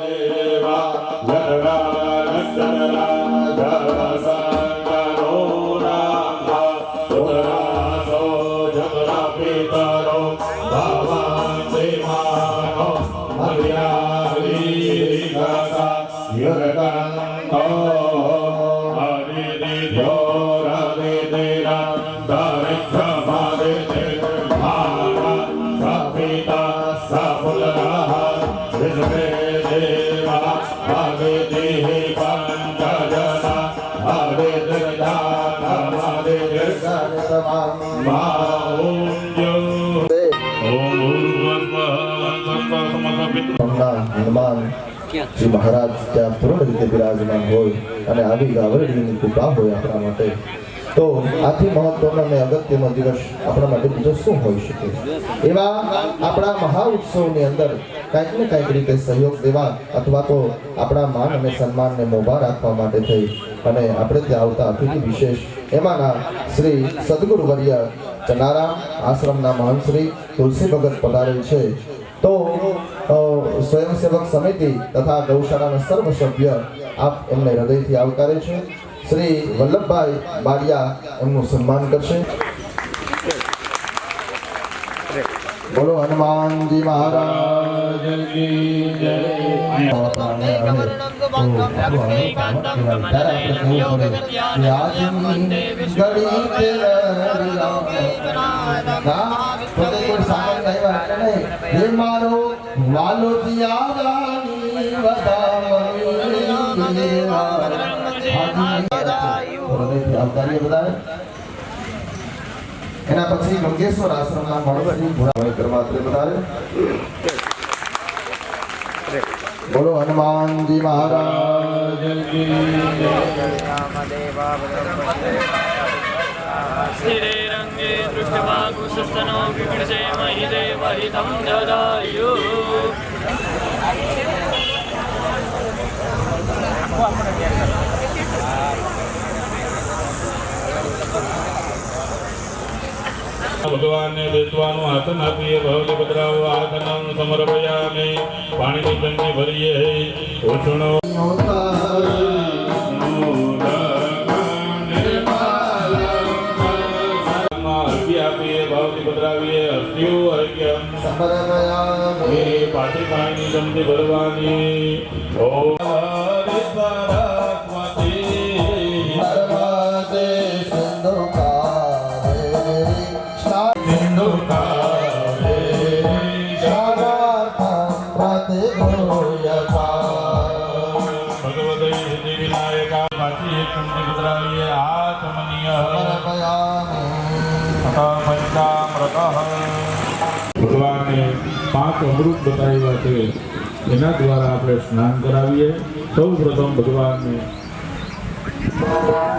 દેવા ભારા સપિતા સપુલરાહ વિષ્ણે દેવા ભગિતિઃ પંચજના હરે દરિદાનમદિ માઉંજો ઓમ હનુમાન શ્રી મહારાજ ત્યાં પૂર્ણ રીતે બિરાજમાન હોય અને આવી ગાવરડીની કૃપા હોય આપણા માટે. તો આથી મહત્વનો અને અગત્યનો દિવસ આપણા માટે બીજો શું હોઈ શકે? એવા આપણા મહા ઉત્સવની અંદર કાંઈક ને કાંઈક રીતે સહયોગ દેવા અથવા તો આપણા માન અને સન્માનને મોભા રાખવા માટે થઈ અને આપણે ત્યાં આવતા અતિથિ વિશેષ એમાંના શ્રી સદગુરુવર્ય ચનારામ આશ્રમના મહંત શ્રી તુલસી ભગત પધારેલ છે. તો સ્વયંસેવક સમિતિ તથા ગૌશાળાના સર્વ સભ્ય આપ એમને હૃદયથી આવકારે છે. શ્રી વલ્લભભાઈ બારિયા એમનું સન્માન કરશે. બોલો હનુમાનજી મહારાજ કી જય. હવે તો આપણું હૃદયથી બતાવે. એના પછી ગંગેશ્વર આશ્રમના મહર્ષિ ભોળાભાઈ કરમાત્રે બતાવે. બોલો હનુમાનજી મહારાજ સ્થિરે રંગે દૃષ્ટવા કુશસ્તનો વિગૃશે મહિદેવ હિતમ દદાયુ ભગવાનને બેસવાનું આસન આપીએ ભવલી પધરાવો આસનમ સમર્પયામે. પાણીની ટંકી ભરીએ. ઉઠણો. એ પાણીની ટંકી ભરવાની. ભગવાનને પાંચ અમૃત બતાવ્યા છે. એના દ્વારા આપણે સ્નાન કરાવીએ. સૌ પ્રથમ ભગવાનને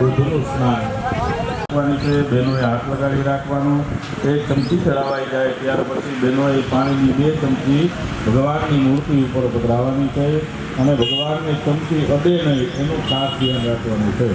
દૂધનું સ્નાન રાખવાની છે. બહેનોએ હાથ લગાડી રાખવાનું. એક ચમચી ચડાવાઈ જાય ત્યાર પછી બહેનોએ પાણીની બે ચમચી ભગવાનની મૂર્તિ ઉપર પધરાવવાની છે. અને ભગવાનની ચમચી અડે નહીં, એનું ખાસ ધ્યાન રાખવાનું છે.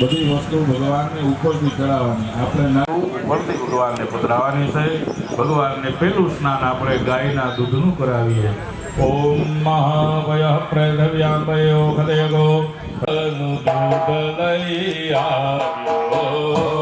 બધી વસ્તુ ભગવાનને ઉપરથી ચડાવવાની. આપણે ના ઉપરથી ભગવાનને પધરાવવાની છે. ભગવાનને પહેલું સ્નાન આપણે ગાયના દૂધનું કરાવીએ. ઓમ મહાવય પ્રધવ્યાંબયો ખદયગો દૂધ લઈ આવ્યો.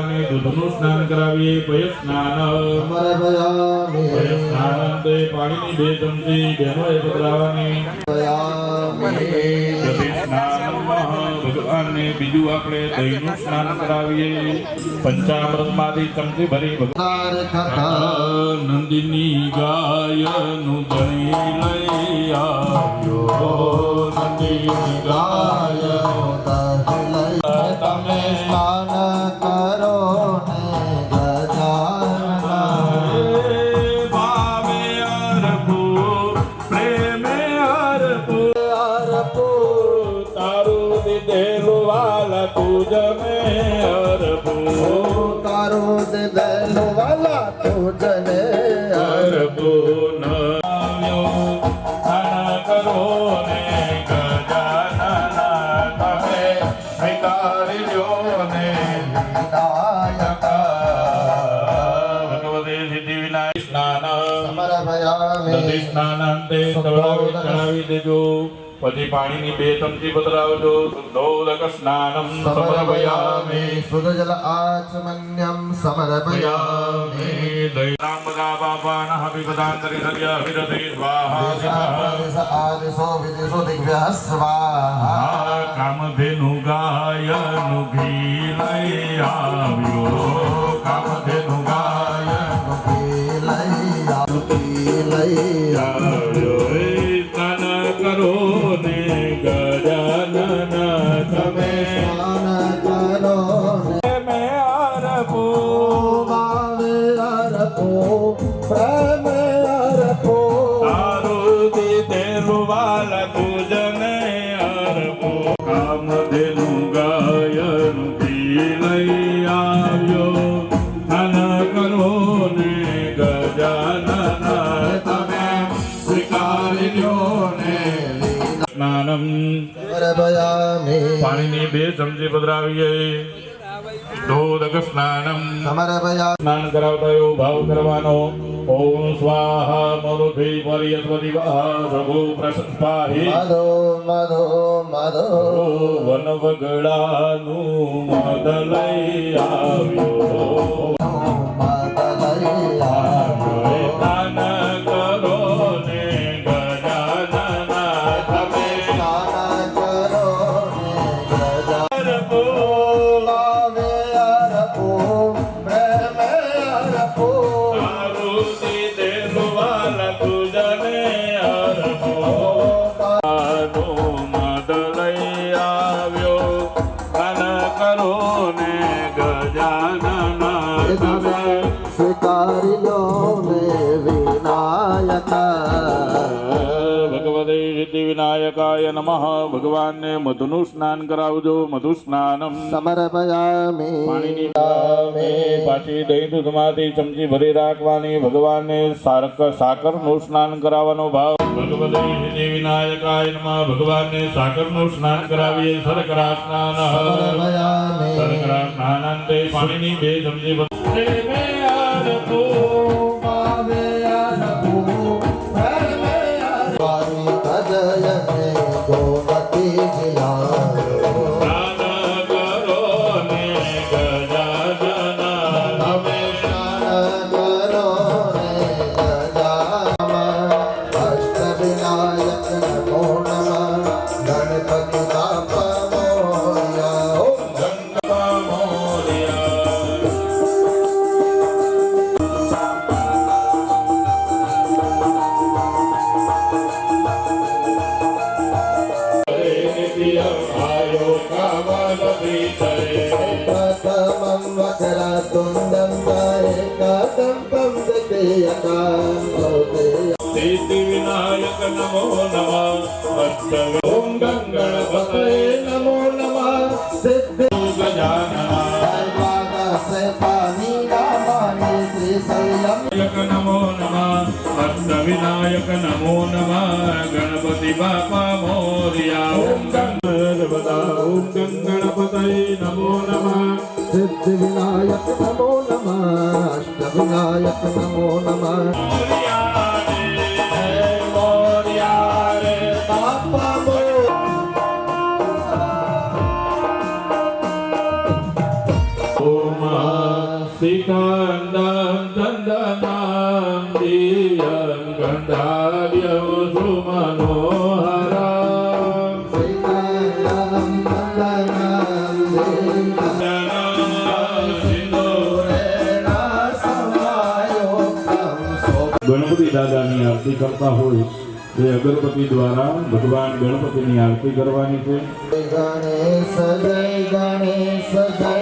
ભગવાનને દૂધનું સ્નાન કરાવીએ ભય સ્નાન. પય સ્નાન તે પાણીની બે ચમચી બહેનોએ સમર્પયામિ. ભગવાનને બીજું આપણે દહીંનું સ્નાન કરાવીએ પંચામૃતમાંથી ચમચી ભરી ભગવાન કથા નંદિની ગાયનું દહીં લઈ આવ્યો સ્નાન. સ્નાનાંતે તળાવે દેજો. પછી પાણીની બે ચમચી પધરાવજો શુદ્ધોદક સ્નાનમ સમર્પયામિ. સુદજલ આચમન્યમ સમર્પયામિ. રામ બધા પાપાનઃ વિપદાંતરી સર્ય વિરતે સ્વાહા દેશ આદેશો વિદેશો દિગ્ભ્યઃ સ્વાહા. કામ કામધેનુ ગાય ઘી. સ્નાનમ. પાણીની બે ચમચી પધરાવીએ. ધોધક સ્નાનમ. સ્નાન કરાવતા એવો ભાવ કરવાનો. ઓમ સ્વાહા મરુભી પર્યસ્વતી પ્રભુ પ્રસપાહી મધો મધો મધો વન વગડાનું મદ લઈ આવ્યો. વિનાયકાય નમઃ ભગવાનને મધુનું સ્નાન કરાવજો મધુ સ્નાનમ સમર્પયામિ પાણીની પાછી દહીં દૂધમાંથી ચમચી ભરી રાખવાની ભગવાનને સારક સાકરનું સ્નાન કરાવવાનો ભાવ ભગવતે સિદ્ધિ વિનાયકાય નમઃ ભગવાનને સાકરનું સ્નાન કરાવીએ સરકરા સ્નાન સરકરા સ્નાનાંતે પાણીની બે ચમચી સિદ્ધિ વિનાયક નમો નમઃ અષ્ટમ ઓમ ગંગણપતયે નમો નમઃ સિદ્ધિ ગજાનના સર્વાગસ્ય પાની નામાની ત્રિશૈલમ વિનાયક નમો નમઃ અષ્ટવિનાયક નમો નમઃ ગણપતિ બાપા મોર્યા ઓમ ગંગણપતા ઓમ ગંગણપતયે નમો નમઃ સિદ્ધિ ગણપતિ દાદાની આરતી કરતા હોય તે અગરબત્તી દ્વારા ભગવાન ગણપતિની આરતી કરવાની છે. ગણેશ, જય ગણેશ, જય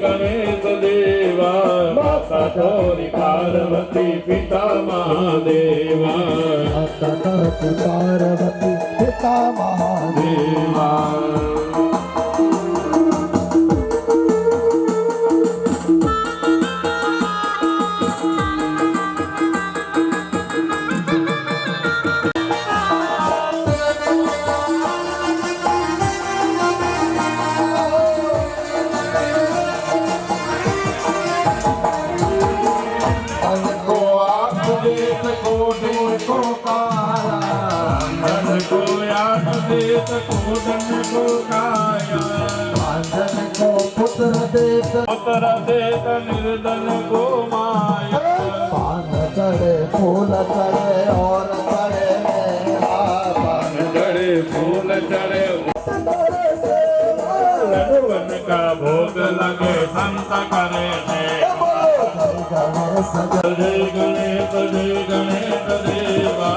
ગણેશ પાર્વતી પિતા મહાદેવા પાર્વતી પિતા મહાદેવ निर्धन को माया। चढ़े फूल चढ़े और चढ़े पान चढ़े फूल चढ़े वन का भोग लगे संत करे जय गणेश जय गणेश देवा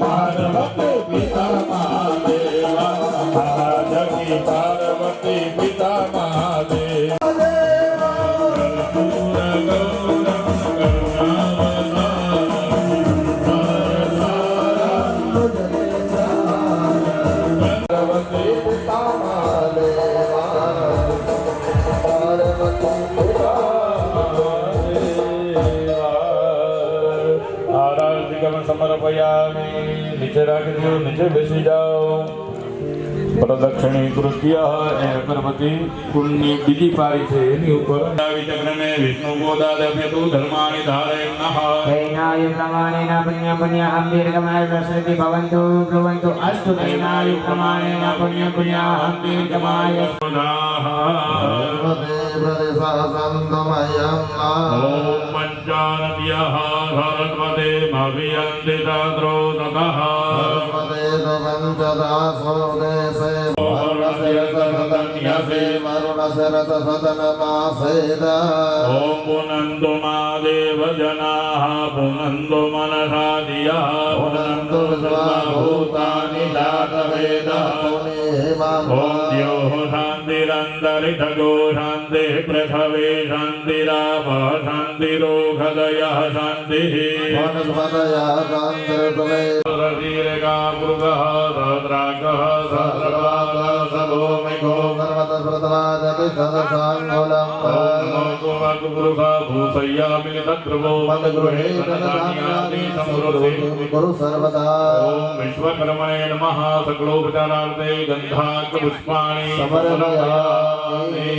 पार्वती पिता महादेवा महाजगी पार्वती पिता महादेव સમર્પયામિ નીચે રાખી દો નીચે બેસી જાઓ પ્રદક્ષિણી કૃત્ય એ અગરબત્તી કુલની બીજી પારી છે એની ઉપર ચક્રને વિષ્ણુ ગોદાદવ્ય તું ધર્માણી ધારે નમઃ નૈનાય પ્રમાણેન પુણ્ય પુણ્ય હમ દીર્ઘમાય પ્રસૃતિ ભવંતુ ભવંતુ અસ્તુ નૈનાય પ્રમાણેન પુણ્ય પુણ્ય હમ દીર્ઘમાય ઓમ પંચાનવ્યઃ ભરત્વદે મવ્યંતિતા ॐ पुनन्दु मा देवजनाः पुनन्दु मनसा धियः पुनन्दु सर्वभूतानि जातवेदः ॐ द्योः शान्तिरन्तरिक्षगो शान्तिः पृथवे शान्तिरापः शान्तिरोगदयः शान्तिः रवीरकामृगः भूसय्यामि तद्रुवो मदगृहे धनधान्यादि समृद्धि गुरु सर्वदा ॐ विश्वकर्मणे नमः सकलोपचारार्थे गन्धात् पुष्पाणि समर्पयामि। समर्पयामि